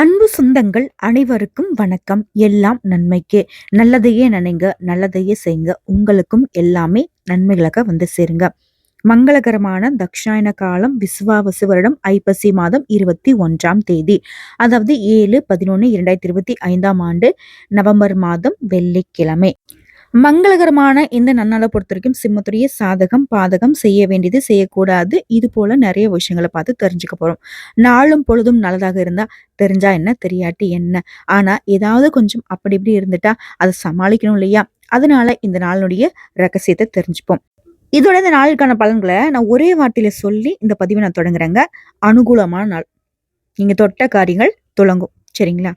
அன்பு சொந்தங்கள் அனைவருக்கும் வணக்கம். எல்லாம் நன்மைக்கே. நல்லதையே நினைங்க நல்லதையே செய்யுங்க. உங்களுக்கும் எல்லாமே நன்மைகளாக வந்து சேருங்க. மங்களகரமான தக்ஷாயன காலம் விஸ்வாவசு வருடம் ஐப்பசி மாதம் இருபத்தி ஒன்றாம் தேதி. அதாவது ஏழு பதினொன்று இரண்டாயிரத்தி இருபத்தி ஐந்தாம் ஆண்டு நவம்பர் மாதம் வெள்ளிக்கிழமை. மங்களகரமான இந்த நன்னாளை பொறுத்த வரைக்கும் சிம்மத்துடைய சாதகம் பாதகம் செய்ய வேண்டியது செய்யக்கூடாது. இது போல நிறைய விஷயங்களை பார்த்து தெரிஞ்சுக்க போறோம். நாளும் பொழுதும் நல்லதாக இருந்தா தெரிஞ்சா என்ன தெரியாட்டி என்ன? ஆனா ஏதாவது கொஞ்சம் அப்படி இப்படி இருந்துட்டா அதை சமாளிக்கணும் இல்லையா? அதனால இந்த நாளினுடைய ரகசியத்தை தெரிஞ்சுப்போம். இதோட இந்த நாளுக்கான பலன்களை நான் ஒரே வார்த்தையில சொல்லி இந்த பதிவை நான் தொடங்குறேங்க. அனுகூலமான நாள். நீங்க தொட்ட காரியங்கள் துளங்கும். சரிங்களா?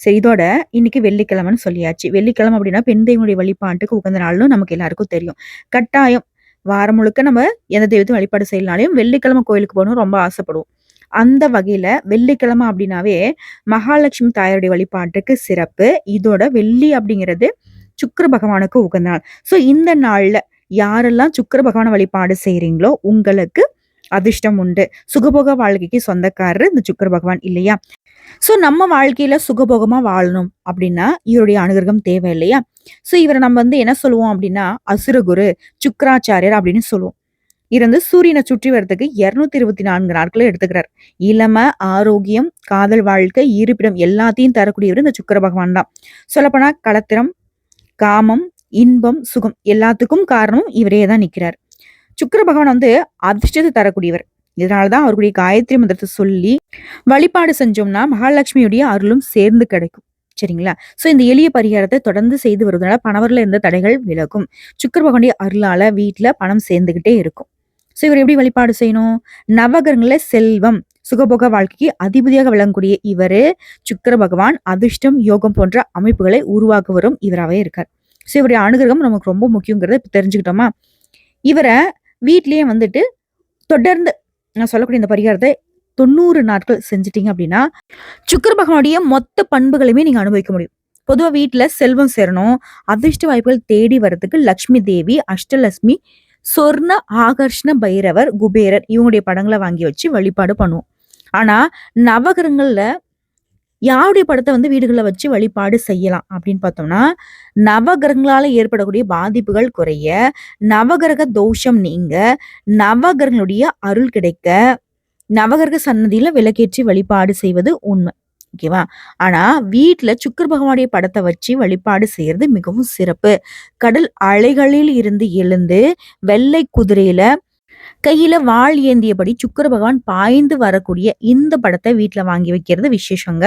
சரி இதோட இன்னைக்கு வெள்ளிக்கிழமைன்னு சொல்லியாச்சு. வெள்ளிக்கிழமை அப்படின்னா பெண் தெய்வனுடைய வழிபாட்டுக்கு உகந்த நாள்னு நமக்கு எல்லாருக்கும் தெரியும். கட்டாயம் வாரம் முழுக்க நம்ம எந்த தெய்வத்தையும் வழிபாடு செய்யலனாலையும் வெள்ளிக்கிழமை கோயிலுக்கு போகணும் ரொம்ப ஆசைப்படுவோம். அந்த வகையில வெள்ளிக்கிழமை அப்படின்னாவே மகாலட்சுமி தாயாருடைய வழிபாட்டுக்கு சிறப்பு. இதோட வெள்ளி அப்படிங்கிறது சுக்கர பகவானுக்கு உகந்த நாள். ஸோ இந்த நாள்ல யாரெல்லாம் சுக்கர பகவான வழிபாடு செய்கிறீங்களோ உங்களுக்கு அதிர்ஷ்டம் உண்டு. சுகபோக வாழ்க்கைக்கு சொந்தக்காரர் இந்த சுக்கர பகவான் இல்லையா? ஸோ நம்ம வாழ்க்கையில சுகபோகமா வாழணும் அப்படின்னா இவருடைய அனுகிரகம் தேவை இல்லையா? ஸோ இவரை நம்ம வந்து என்ன சொல்லுவோம் அப்படின்னா அசுரகுரு சுக்கராச்சாரியர் அப்படின்னு சொல்லுவோம். இருந்து சூரியனை சுற்றி வர்றதுக்கு இருநூத்தி இருபத்தி நான்கு நாட்களை எடுத்துக்கிறார். இளம ஆரோக்கியம் காதல் வாழ்க்கை இருப்பிடம் எல்லாத்தையும் தரக்கூடியவர் இந்த சுக்கர பகவான் தான். சொல்லப்போனா களத்திரம் காமம் இன்பம் சுகம் எல்லாத்துக்கும் காரணம் இவரே தான் நிற்கிறார் சுக்கர பகவான் வந்து அதிர்ஷ்டத்தை தரக்கூடியவர். இதனாலதான் அவருடைய காயத்ரி மந்திரத்தை சொல்லி வழிபாடு செஞ்சோம்னா மகாலட்சுமியுடைய அருளும் சேர்ந்து கிடைக்கும். சரிங்களா? ஸோ இந்த எளிய பரிகாரத்தை தொடர்ந்து செய்து வருவதனால பணவரில் இருந்த தடைகள் விலகும். சுக்கர பகவானுடைய அருளால வீட்டில் பணம் சேர்ந்துகிட்டே இருக்கும். ஸோ இவர் எப்படி வழிபாடு செய்யணும்? நவகரங்கள செல்வம் சுகபோக வாழ்க்கைக்கு அதிபதியாக விளங்கக்கூடிய இவர் சுக்கர பகவான் அதிர்ஷ்டம் யோகம் போன்ற அமைப்புகளை உருவாக்க வரும் இவராகவே இருக்கார். ஸோ இவருடைய அனுகிரகம் நமக்கு ரொம்ப முக்கியங்கிறத தெரிஞ்சுக்கிட்டோமா? இவரை வீட்லேயே வந்துட்டு தொடர்ந்து நான் சொல்லக்கூடிய இந்த பரிகாரத்தை தொண்ணூறு நாட்கள் செஞ்சிட்டீங்க அப்படின்னா சுக்கர பகவானுடைய மொத்த பண்புகளையுமே நீங்கள் அனுபவிக்க முடியும். பொதுவாக வீட்டில் செல்வம் சேரணும் அதிர்ஷ்ட வாய்ப்புகள் தேடி வர்றதுக்கு லக்ஷ்மி தேவி அஷ்டலட்சுமி சொர்ண ஆகர்ஷ்ண பைரவர் குபேரர் இவங்களுடைய படங்களை வாங்கி வச்சு வழிபாடு பண்ணுவோம். ஆனால் நவகிரகங்களில் யாருடைய படத்தை வந்து வீடுகளில் வச்சு வழிபாடு செய்யலாம் அப்படின்னு பார்த்தோம்னா நவகிரகங்களால் ஏற்படக்கூடிய பாதிப்புகள் குறைய நவகிரக தோஷம் நீங்க நவகிரகங்களுடைய அருள் கிடைக்க நவகிரக சன்னதியில விளக்கேற்றி வழிபாடு செய்வது உண்மை. ஓகேவா ஆனா வீட்டுல சுக்கர் பகவானுடைய படத்தை வச்சு வழிபாடு செய்யறது மிகவும் சிறப்பு. கடல் அலைகளில் இருந்து எழுந்து வெள்ளை குதிரையில கையில வாள் ஏந்தியபடி சுக்கர பகவான் பாய்ந்து வரக்கூடிய இந்த படத்தை வீட்டுல வாங்கி வைக்கிறது விசேஷங்க.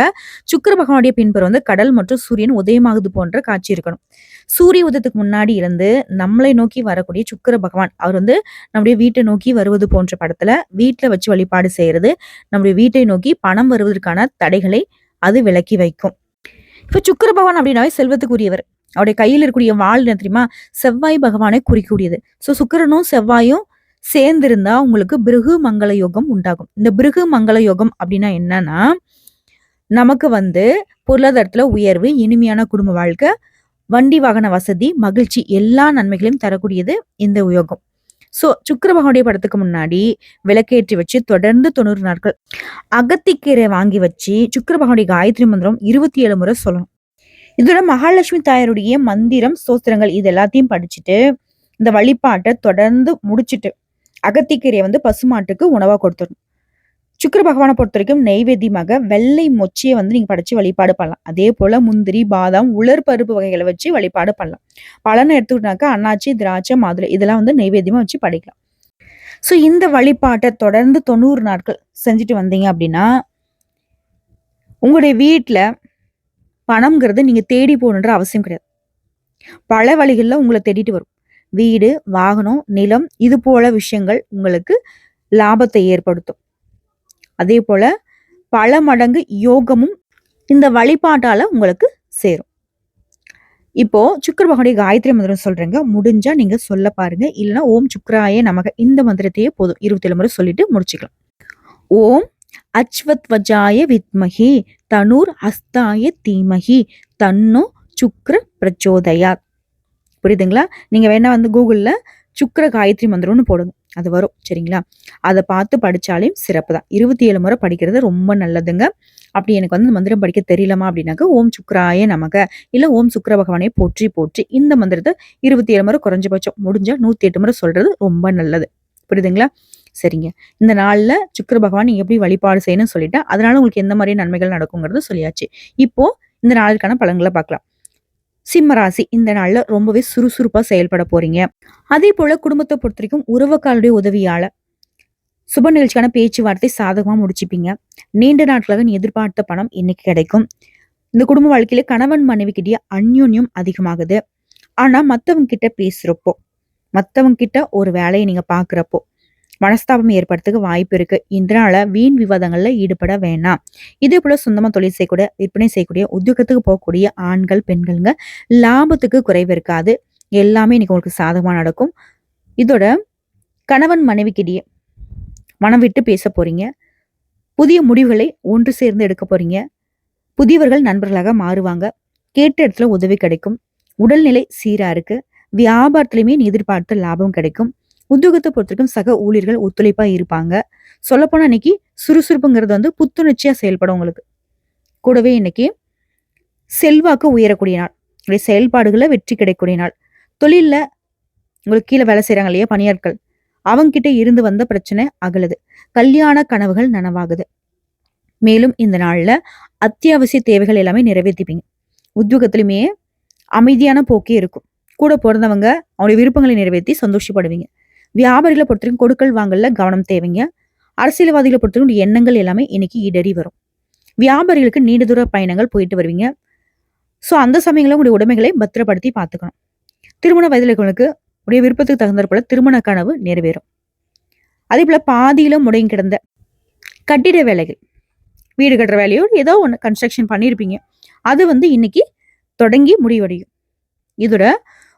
சுக்கர பகவானுடைய பின்புறம் வந்து கடல் மற்றும் சூரியன் உதயமாகுது போன்ற காட்சி இருக்கணும். சூரிய உதயத்துக்கு முன்னாடி இருந்து நம்மளை நோக்கி வரக்கூடிய சுக்கர பகவான் அவர் வந்து நம்முடைய வீட்டை நோக்கி வருவது போன்ற படத்துல வீட்டுல வச்சு வழிபாடு செய்யறது நம்முடைய வீட்டை நோக்கி பணம் வருவதற்கான தடைகளை அது விலக்கி வைக்கும். இப்ப சுக்கர பகவான் அப்படின்னாவே செல்வத்துக்குரியவர். அவருடைய கையில் இருக்கக்கூடிய வாழ் என்ன தெரியுமா? செவ்வாய் பகவானை குறிக்கூடியது ஸோ சுக்கிரனும் செவ்வாயும் சேர்ந்திருந்தா உங்களுக்கு பிருகு மங்கள யோகம் உண்டாகும். இந்த பிருகு மங்கள யோகம் அப்படின்னா என்னன்னா நமக்கு வந்து பொருளாதாரத்துல உயர்வு இனிமையான குடும்ப வாழ்க்கை வண்டி வாகன வசதி மகிழ்ச்சி எல்லா நன்மைகளையும் தரக்கூடியது இந்த யோகம். ஸோ சுக்கர பகவானுடைய படத்துக்கு முன்னாடி விளக்கேற்றி வச்சு தொடர்ந்து தொண்ணூறு நாட்கள் அகத்திக்கீரை வாங்கி வச்சு சுக்கர பகவானுடைய காயத்ரி மந்திரம் இருபத்தி ஏழு முறை சொல்லணும். இதோட மகாலட்சுமி தாயாருடைய மந்திரம் சோஸ்திரங்கள் இது எல்லாத்தையும் படிச்சுட்டு இந்த வழிபாட்டை தொடர்ந்து முடிச்சுட்டு அகத்திக்கீரையை வந்து பசுமாட்டுக்கு உணவாக கொடுத்துடணும் சுக்கர பகவானை பொறுத்த வரைக்கும் நெய்வேத்தியமாக வெள்ளை மொச்சியை வந்து நீங்கள் படைச்சு வழிபாடு பண்ணலாம். அதே போல் முந்திரி பாதாம் உலர் பருப்பு வகைகளை வச்சு வழிபாடு பண்ணலாம். பழனை எடுத்துக்கிட்டாக்கா அண்ணாச்சி திராட்சை மாதுளை இதெல்லாம் வந்து நெய்வேத்தியமாக வச்சு படைக்கலாம். ஸோ இந்த வழிபாட்டை தொடர்ந்து தொண்ணூறு நாட்கள் செஞ்சுட்டு வந்தீங்க அப்படின்னா உங்களுடைய வீட்டில் பணம்ங்கிறது நீங்கள் தேடி போகணுன்ற அவசியம் கிடையாது. பல வழிகளில் உங்களை தேடிட்டு வரும். வீடு வாகனம் நிலம் இது போல விஷயங்கள் உங்களுக்கு லாபத்தை ஏற்படுத்தும். அதே போல பல மடங்கு யோகமும் இந்த வழிபாட்டால உங்களுக்கு சேரும். இப்போ சுக்கர பகவானுடைய காயத்ரி மந்திரம் சொல்றேங்க. முடிஞ்சா நீங்க சொல்ல பாருங்க. இல்லைன்னா ஓம் சுக்கராய நமக. இந்த மந்திரத்தையே போதும். இருபத்தி ஏழு முறை சொல்லிட்டு முடிச்சுக்கலாம். ஓம் அச்வத்வஜாய வித்மகி தனுர் ஹஸ்தாய தீமகி தன்னு சுக்ர பிரச்சோதயாத். புரியுதுங்களா? நீங்கள் வேணால் வந்து கூகுளில் சுக்கர காயத்ரி மந்திரம்னு போடுங்க. அது வரும். சரிங்களா? அதை பார்த்து படிச்சாலே சிறப்பு தான். இருபத்தி ஏழு முறை படிக்கிறது ரொம்ப நல்லதுங்க. அப்படி எனக்கு வந்து மந்திரம் படிக்க தெரியலமா அப்படின்னாக்க ஓம் சுக்ராய நமக. இல்லை ஓம் சுக்ர பகவானே போற்றி போற்றி. இந்த மந்திரத்தை இருபத்தி ஏழு முறை குறைஞ்சபட்சம் முடிஞ்சால் நூற்றி எட்டு முறை சொல்கிறது ரொம்ப நல்லது. புரியுதுங்களா? சரிங்க. இந்த நாளில் சுக்கர பகவான் நீங்கள் எப்படி வழிபாடு செய்யணும்னு சொல்லிட்டா அதனால உங்களுக்கு எந்த மாதிரி நன்மைகள் நடக்குங்கிறது சொல்லியாச்சு. இப்போ இந்த நாளுக்கான பலன்களை பார்க்கலாம். சிம்மராசி இந்த நாளில் ரொம்பவே சுறுசுறுப்பாக செயல்பட போறீங்க. அதே போல குடும்பத்தை பொறுத்த வரைக்கும் உறவுக்காருடைய உதவியால சுப நிகழ்ச்சிக்கான பேச்சுவார்த்தை சாதகமாக முடிச்சுப்பீங்க. நீண்ட நாட்களாக நீ எதிர்பார்த்த பணம் இன்னைக்கு கிடைக்கும். இந்த குடும்ப வாழ்க்கையில கணவன் மனைவி கிட்டே அந்யோன்யம் அதிகமாகுது. ஆனா மற்றவங்க கிட்ட பேசுறப்போ மற்றவங்க கிட்ட ஒரு வேலையை நீங்க பாக்குறப்போ மனஸ்தாபம் ஏற்படுறதுக்கு வாய்ப்பு இருக்கு. இதனால வீண் விவாதங்கள்ல ஈடுபட வேணாம். இதே போல சொந்தமா தொழில் செய்யக்கூடிய விற்பனை செய்யக்கூடிய உத்தியோகத்துக்கு போகக்கூடிய ஆண்கள் பெண்களுங்க லாபத்துக்கு குறைவு இருக்காது. எல்லாமே இன்னைக்கு உங்களுக்கு சாதகமாக நடக்கும். இதோட கணவன் மனைவிக்கிடையே மனம் விட்டு பேச போறீங்க. புதிய முடிவுகளை ஒன்று சேர்ந்து எடுக்க போறீங்க. புதியவர்கள் நண்பர்களாக மாறுவாங்க. கேட்ட இடத்துல உதவி கிடைக்கும். உடல்நிலை சீரா இருக்கு. வியாபாரத்துலையுமே எதிர்பார்த்த லாபம் கிடைக்கும். உத்தியோகத்தை பொறுத்தவரைக்கும் சக ஊழியர்கள் ஒத்துழைப்பா இருப்பாங்க. சொல்லப்போனா இன்னைக்கு சுறுசுறுப்புங்கிறது வந்து புத்துணர்ச்சியா செயல்படும் உங்களுக்கு. கூடவே இன்னைக்கு செல்வாக்கு உயரக்கூடிய நாள். உங்களுடைய செயல்பாடுகளை வெற்றி கிடைக்கக்கூடிய நாள். தொழிலில் உங்களுக்கு கீழே வேலை செய்யறாங்க இல்லையா பணியாட்கள். அவங்கிட்ட இருந்து வந்த பிரச்சனை அகலுது. கல்யாண கனவுகள் நனவாகுது. மேலும் இந்த நாள்ல அத்தியாவசிய தேவைகள் எல்லாமே நிறைவேற்றிப்பீங்க உத்தியோகத்திலுமே அமைதியான போக்கே இருக்கும். கூட பிறந்தவங்க அவங்களுடைய விருப்பங்களை நிறைவேற்றி சந்தோஷப்படுவீங்க. வியாபாரிகளை பொறுத்தவரைக்கும் கொடுக்கல் வாங்கல கவனம் தேவைங்க. அரசியல்வாதிகளை பொறுத்தவரைக்கும் எண்ணங்கள் எல்லாமே இன்னைக்கு இடறி வரும். வியாபாரிகளுக்கு நீண்ட தூர பயணங்கள் போயிட்டு வருவீங்க. ஸோ அந்த சமயங்களில் உங்களுடைய உடைமைகளை பத்திரப்படுத்தி பார்த்துக்கணும். திருமண வயதில் இருக்கவங்களுக்கு உடைய விருப்பத்துக்கு தகுந்த போல திருமண கனவு நிறைவேறும். அதே போல பாதியில முடங்கி கிடந்த கட்டிட வேலைகள் வீடு கட்டுற வேலையோ ஏதோ ஒன்று கன்ஸ்ட்ரக்ஷன் பண்ணியிருப்பீங்க. அது வந்து இன்னைக்கு தொடங்கி முடிவடையும். இதோட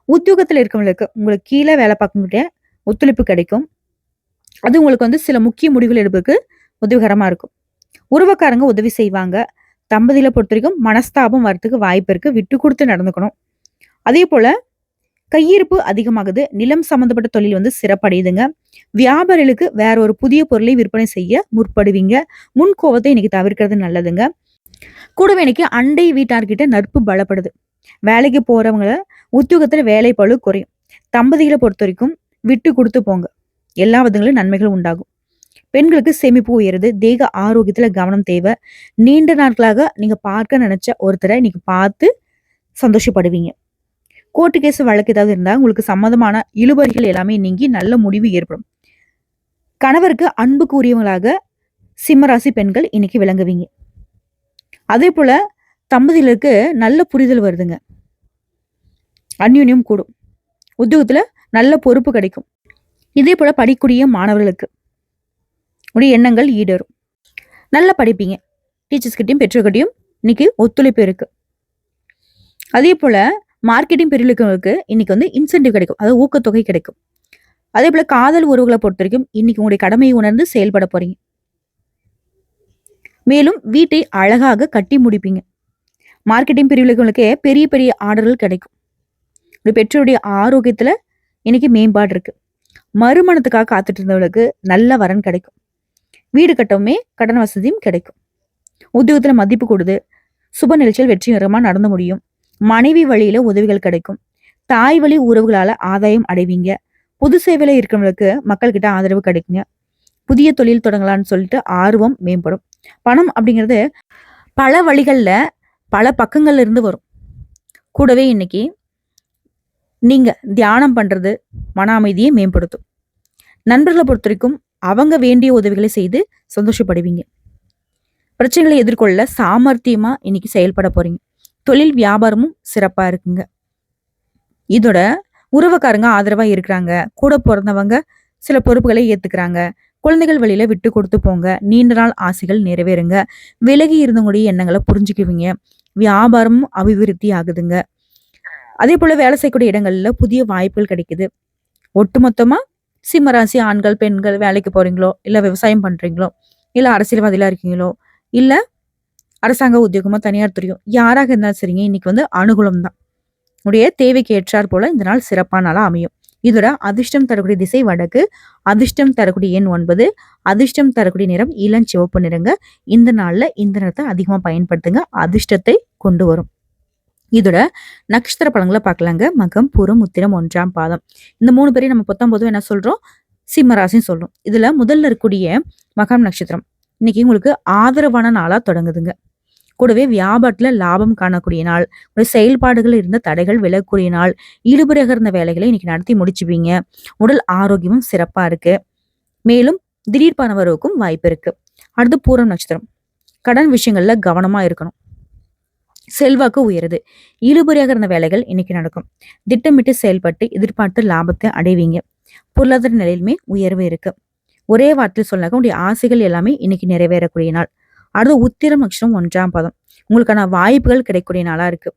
உத்தியோகத்தில் இருக்கவங்களுக்கு உங்களுக்கு கீழே வேலை பார்க்கக்கூடிய ஒத்துழைப்பு கிடைக்கும். அது உங்களுக்கு வந்து சில முக்கிய முடிவுகள் எடுப்பதற்கு உதவிகரமாக இருக்கும். உருவக்காரங்க உதவி செய்வாங்க. தம்பதியில் பொறுத்த வரைக்கும் மனஸ்தாபம் வரத்துக்கு வாய்ப்பு இருக்குது விட்டு கொடுத்து நடந்துக்கணும். அதே போல் கையிருப்பு அதிகமாகுது. நிலம் சம்மந்தப்பட்ட தொழில் வந்து சிறப்படையுதுங்க. வியாபாரிகளுக்கு வேற ஒரு புதிய பொருளை விற்பனை செய்ய முற்படுவீங்க. முன் கோபத்தை இன்னைக்கு தவிர்க்கிறது நல்லதுங்க. கூடவே இன்னைக்கு அண்டை வீட்டார்கிட்ட நட்பு பலப்படுது. வேலைக்கு போகிறவங்கள உத்தியோகத்துல வேலை பழு குறையும். தம்பதிகளை பொறுத்த வரைக்கும் விட்டு கொடுத்து போங்க. எல்லா விதங்களும் நன்மைகள் உண்டாகும். பெண்களுக்கு சேமிப்பு உயருது. தேக ஆரோக்கியத்துல கவனம் தேவை. நீண்ட நாட்களாக நீங்க பார்க்க நினைச்ச ஒருத்தரை இன்னைக்கு பார்த்து சந்தோஷப்படுவீங்க. கோர்ட்டு கேஸ் வழக்கு ஏதாவது இருந்தா உங்களுக்கு சம்மந்தமான இழுபறிகள் எல்லாமே நீங்கி நல்ல முடிவு ஏற்படும். கணவருக்கு அன்புக்கு உரியவங்களாக சிம்மராசி பெண்கள் இன்னைக்கு விளங்குவீங்க. அதே போல தம்பதிகளுக்கு நல்ல புரிதல் வருதுங்க. அந்யூன்யம் கூடும். உத்தியோகத்துல நல்ல பொறுப்பு கிடைக்கும். இதே போல படிக்கூடிய மாணவர்களுக்கு உடைய எண்ணங்கள் ஈடேறும். நல்லா படிப்பீங்க. டீச்சர்ஸ்கிட்டையும் பெற்றோர்கிட்டையும் இன்னைக்கு ஒத்துழைப்பு இருக்கு. அதே போல மார்க்கெட்டிங் பிரிவுகளுக்கு இன்னைக்கு வந்து இன்சென்டிவ் கிடைக்கும். அதாவது ஊக்கத்தொகை கிடைக்கும். அதே போல காதல் உறவுகளை பொறுத்த வரைக்கும் இன்னைக்கு உங்களுடைய கடமையை உணர்ந்து செயல்பட போறீங்க. மேலும் வீட்டை அழகாக கட்டி முடிப்பீங்க. மார்க்கெட்டிங் பிரிவுகளுக்கு பெரிய பெரிய ஆர்டர்கள் கிடைக்கும். உங்களுடைய பெற்றோருடைய ஆரோக்கியத்துல இன்னைக்கு மேம்பாடு இருக்கு. மறுமணத்துக்காக காத்துட்டு இருந்தவங்களுக்கு நல்ல வரன் கிடைக்கும். வீடு கட்டவுமே கடன் வசதியும் கிடைக்கும். உத்தியோகத்துல மதிப்பு கொடுது. சுப நிகழ்ச்சியில் வெற்றிகரமா நடந்து முடியும். மனைவி வழியில உதவிகள் கிடைக்கும். தாய் வழி உறவுகளால ஆதாயம் அடைவீங்க. பொது சேவையில இருக்கிறவங்களுக்கு மக்கள்கிட்ட ஆதரவு கிடைக்குங்க. புதிய தொழில் தொடங்கலாம்னு சொல்லிட்டு ஆர்வம் மேம்படும். பணம் அப்படிங்கிறது பல வழிகளில் பல பக்கங்கள்ல இருந்து வரும். கூடவே இன்னைக்கு நீங்க தியானம் பண்றது மன அமைதியை மேம்படுத்தும். நண்பர்களை பொறுத்த வரைக்கும் அவங்க வேண்டிய உதவிகளை செய்து சந்தோஷப்படுவீங்க. பிரச்சனைகளை எதிர்கொள்ள சாமர்த்தியமா இன்னைக்கு செயல்பட போறீங்க. தொழில் வியாபாரமும் சிறப்பா இருக்குங்க. இதோட உறவுக்காரங்க ஆதரவா இருக்கிறாங்க. கூட பிறந்தவங்க சில பொறுப்புகளை ஏத்துக்கிறாங்க. குழந்தைகள் வழியில விட்டு கொடுத்து போங்க. நீண்ட நாள் ஆசைகள் நிறைவேறுங்க. விலகி இருந்தவங்களுடைய எண்ணங்களை புரிஞ்சுக்குவீங்க. வியாபாரமும் அபிவிருத்தி ஆகுதுங்க. அதே போல் வேலை செய்யக்கூடிய இடங்களில் புதிய வாய்ப்புகள் கிடைக்குது. ஒட்டுமொத்தமாக சிம்மராசி ஆண்கள் பெண்கள் வேலைக்கு போகிறீங்களோ இல்லை விவசாயம் பண்ணுறீங்களோ இல்லை அரசியல்வாதிகளா இருக்கீங்களோ இல்லை அரசாங்க உத்தியோகமாக தனியார் துறையும் யாராக இருந்தாலும் சரிங்க இன்னைக்கு வந்து அனுகூலம் தான் உடைய தேவைக்கு ஏற்றார் போல இந்த நாள் சிறப்பான நாளாக அமையும். இதோட அதிர்ஷ்டம் தரக்கூடிய திசை வடக்கு அதிர்ஷ்டம் தரக்கூடிய எண் ஒன்பது அதிர்ஷ்டம் தரக்கூடிய நிறம் இளஞ்சிவப்பு நிறங்க இந்த நாளில் இந்த நிறத்தை அதிகமாக பயன்படுத்துங்க. அதிர்ஷ்டத்தை கொண்டு வரும். இதோட நட்சத்திர பழங்களை பார்க்கலாங்க. மகம் பூரம் உத்திரம் ஒன்றாம் பாதம். இந்த மூணு பேரையும் நம்ம பொத்தாம் போதும் என்ன சொல்றோம்? சிம்மராசின்னு சொல்றோம். இதுல முதல்ல இருக்கக்கூடிய மகம் நட்சத்திரம். இன்னைக்கு உங்களுக்கு ஆதரவான நாளா தொடங்குதுங்க. கூடவே வியாபாரத்துல லாபம் காணக்கூடிய நாள். ஒரு செயல்பாடுகள் இருந்த தடைகள் விலகக்கூடிய நாள். ஈடுபடுக இருந்த வேலைகளை இன்னைக்கு நடத்தி முடிச்சுப்பீங்க. உடல் ஆரோக்கியமும் சிறப்பா இருக்கு. மேலும் திடீர் பணவரவுக்கும் வாய்ப்பு இருக்கு. அடுத்து பூரம் நட்சத்திரம். கடன் விஷயங்கள்ல கவனமா இருக்கணும். செல்வாக்கு உயருது. இழுபறியாக இருந்த வேலைகள் இன்னைக்கு நடக்கும். திட்டமிட்டு செயல்பட்டு எதிர்பார்த்து லாபத்தை அடைவீங்க. பொருளாதார நிலையிலுமே உயர்வு இருக்கு. ஒரே வார்த்தையில் சொன்னாக்க உங்களுடைய ஆசைகள் எல்லாமே இன்னைக்கு நிறைவேறக்கூடிய நாள். அடுத்து உத்திரம் நட்சத்திரம் ஒன்றாம் பதம். உங்களுக்கான வாய்ப்புகள் கிடைக்கக்கூடிய நாளா இருக்கு.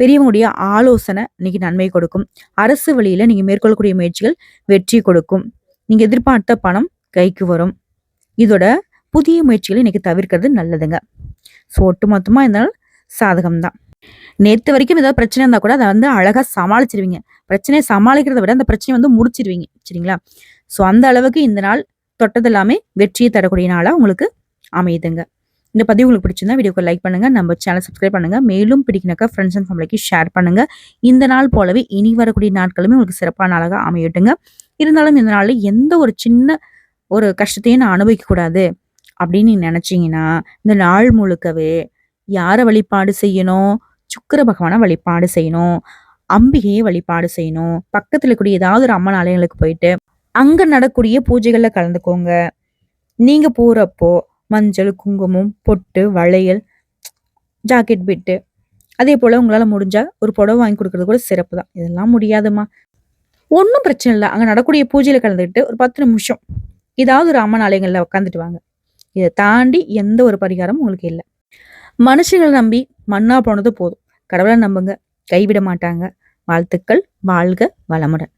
பெரியவங்களுடைய ஆலோசனை இன்னைக்கு நன்மை கொடுக்கும். அரசு வழியில நீங்க மேற்கொள்ளக்கூடிய முயற்சிகள் வெற்றி கொடுக்கும். நீங்க எதிர்பார்த்த பணம் கைக்கு வரும். இதோட புதிய முயற்சிகளை இன்னைக்கு தவிர்க்கிறது நல்லதுங்க. ஸோ ஒட்டுமொத்தமா இருந்தாலும் சாதகம் தான் வரைக்கும் ஏதாவது பிரச்சனை இருந்தால் கூட அதை வந்து அழகாக சமாளிச்சிருவீங்க. பிரச்சனையை சமாளிக்கிறத விட அந்த பிரச்சனையை வந்து முடிச்சிருவீங்க. சரிங்களா? ஸோ அந்த அளவுக்கு இந்த நாள் தொட்டது எல்லாமே வெற்றியை தரக்கூடிய நாளாக உங்களுக்கு அமையுதுங்க. இந்த பதிவு உங்களுக்கு பிடிச்சிருந்தா வீடியோக்கு லைக் பண்ணுங்க நம்ம சேனல் சப்ஸ்கிரைப் பண்ணுங்க மேலும் பிடிக்கினாக்கா ஃப்ரெண்ட்ஸ் அண்ட் ஃபேமிலிக்கு ஷேர் பண்ணுங்க. இந்த நாள் போலவே இனி வரக்கூடிய நாட்களுமே உங்களுக்கு சிறப்பான நாளாக அமையட்டுங்க. இருந்தாலும் இந்த நாளில் எந்த ஒரு சின்ன ஒரு கஷ்டத்தையும் நான் அனுபவிக்கக்கூடாது அப்படின்னு நீங்கள் நினச்சிங்கன்னா இந்த நாள் முழுக்கவே யாரை வழிபாடு செய்யணும்? சுக்கிர பகவானை வழிபாடு செய்யணும். அம்பிகையை வழிபாடு செய்யணும். பக்கத்தில் கூடிய ஏதாவது ஒரு அம்மன் ஆலயங்களுக்கு போயிட்டு அங்கே நடக்கூடிய பூஜைகளில் கலந்துக்கோங்க. நீங்கள் போகிறப்போ மஞ்சள் குங்குமம் பொட்டு வளையல் ஜாக்கெட் பிட்டு. அதே போல் உங்களால் முடிஞ்சால் ஒரு புடவை வாங்கி கொடுக்கறது கூட சிறப்பு தான். இதெல்லாம் முடியாதுமா ஒன்றும் பிரச்சனை இல்லை. அங்கே நடக்கூடிய பூஜையில் கலந்துக்கிட்டு ஒரு பத்து நிமிஷம் ஏதாவது ஒரு அம்மன் ஆலயங்களில் உட்காந்துட்டு வாங்க. இதை தாண்டி எந்த ஒரு பரிகாரமும் உங்களுக்கு இல்லை. மனுஷங்களை நம்பி மண்ணா போனது போதும். கடவுளை நம்புங்க. கைவிட மாட்டாங்க. வாழ்த்துக்கள். வாழ்க வளமுடன்.